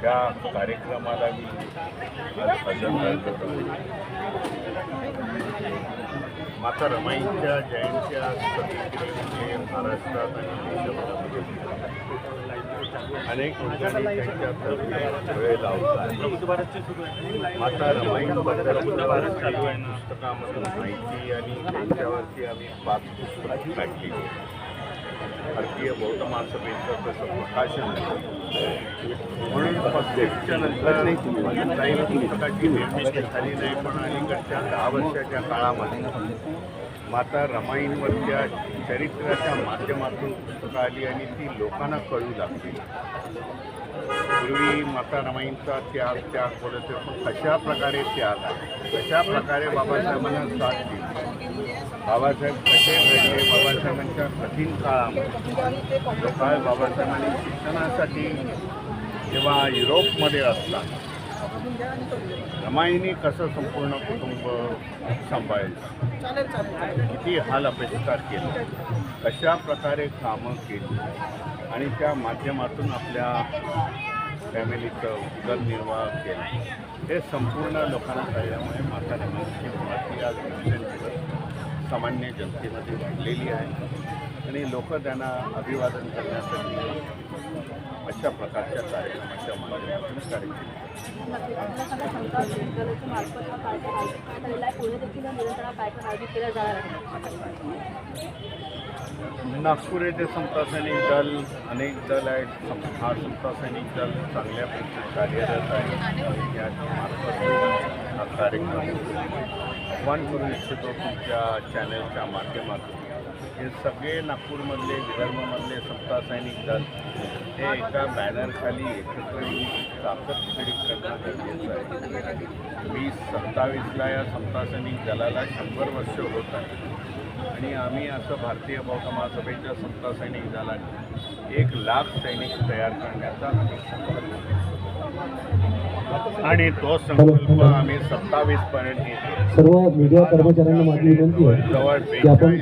त्या कार्यक्रमाला मी हजर माता रमाईंच्या जयंत्या महाराष्ट्रात आणि देशभरामध्ये अनेक ठिकाणी त्यांच्या वेळ लावतात. माता रमाईंबद्दल पुस्तकामधून माहिती आणि त्यांच्यावरती आम्ही पाच पुस्तकं काढली भारतीय बौद्ध महासभेचं तसं प्रकाशन म्हणून पस्तीसच्या नंतर काही पुस्तकाची निर्मिती झाली नाही पण अलीकडच्या दहा वर्षाच्या काळामध्ये माता रमाईंवरच्या चरित्राच्या माध्यमातून पुस्तकं आली आणि ती लोकांना कळू लागली. पूर्वी माता रमाईंचा त्याग त्याग बोलत होते, पण कशा प्रकारे त्याग आहे कशा प्रकारे बाबासाहेबांना साथ दिली? बाबासाहेब कसे घडले बाबासाहेबांच्या कठीण काळामध्ये. काळ बाबासाहेबांनी शिक्षणासाठी जेव्हा युरोपमध्ये असतात रमाईने कसं संपूर्ण कुटुंब सांभाळलं? किती हाल अपेक्षितात केले? कशा प्रकारे कामं केली? आणि त्या माध्यमातून आपल्या फॅमिलीचं उदरनिर्वाह केला. हे संपूर्ण लोकांना कळल्यामुळे माता रमाईची महती आज दिवसेंदिवस सामान्य जनतेमध्ये वाढलेली आहे. आणि लोक त्यांना अभिवादन करण्यासाठी अशा प्रकारच्या कार्यक्रमाच्या माध्यमातून कार्यक्रम नागपूर येथे समता सैनिक दल अनेक दल आहेत. हा समता सैनिक दल चांगल्यापैकी कार्यरत आहे. या हा कार्यक्रम आव्हान करू इच्छितो तुमच्या चॅनलच्या माध्यमातून. हे सगळे नागपूरमधले विदर्भामधले सत्ता सैनिक दल हे एका बॅनरखाली एकत्र ताकद खडी करणं गरजेचं आहे. वीस सत्तावीसला या सत्ता सैनिक दलाला शंभर वर्ष होत आहे. आणि आम्ही असं भारतीय बौद्ध महासभेच्या सत्ता सैनिक दलाने एक लाख सैनिक तयार करण्याचा आम्ही संकल्प आणि तो संकल्प आम्ही सत्तावीस पर्यंत. सर्व मीडिया कर्मचाऱ्यांना माझी विनंती आहे की आपण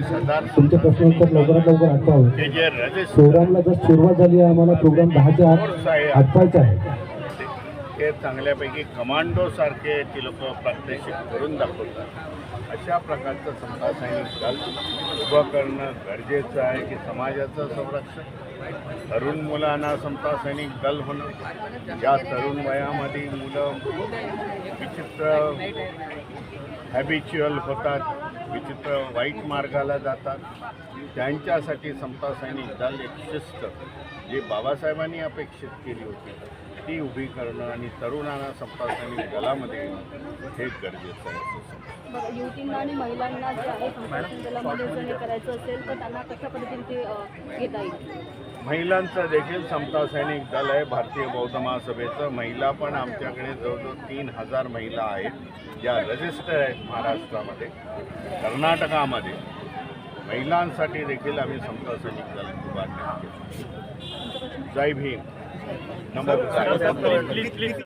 तुमचे प्रश्न उत्तर लवकरात लवकर रजिस्टर प्रोग्रामला जर सुरुवात झाली आहे आम्हाला प्रोग्राम दहाच्या आत आटपायचा आहे. ते चांगल्यापैकी कमांडो सारखे ती लोक प्रात्यक्षिक करून दाखवतात. अशा प्रकारचं समता सैनिक दल उभं करणं गरजेचं आहे की समाजाचं संरक्षण तरुण मुलांना समता सैनिक दल होणं या तरुण वयामध्ये मुलं विचित्र हॅबिच्युअल होतात विचित्र वाईट मार्गाला जातात त्यांच्यासाठी समता सैनिक दल एक शिस्त जी बाबासाहेबांनी अपेक्षित केली होती ती उभी करणं आणि तरुणांना समता सैनिक दलामध्ये येणं हे गरजेचं आहे असं समजतं. युवतींना आणि महिलांना जे आहे संरक्षण दलामध्ये जर हे करायचं असेल तर त्यांना कशा पद्धतीने ते घेता येईल? महिलांचं देखील समता सैनिक दल आहे भारतीय बौद्ध महासभेचं. महिला पण आमच्याकडे जवळजवळ तीन हजार महिला आहेत ज्या रजिस्टर आहेत महाराष्ट्रामध्ये कर्नाटकामध्ये. महिलांसाठी देखील आम्ही समता सैनिक दल उभारण्यात जय भीम. नमस्कार.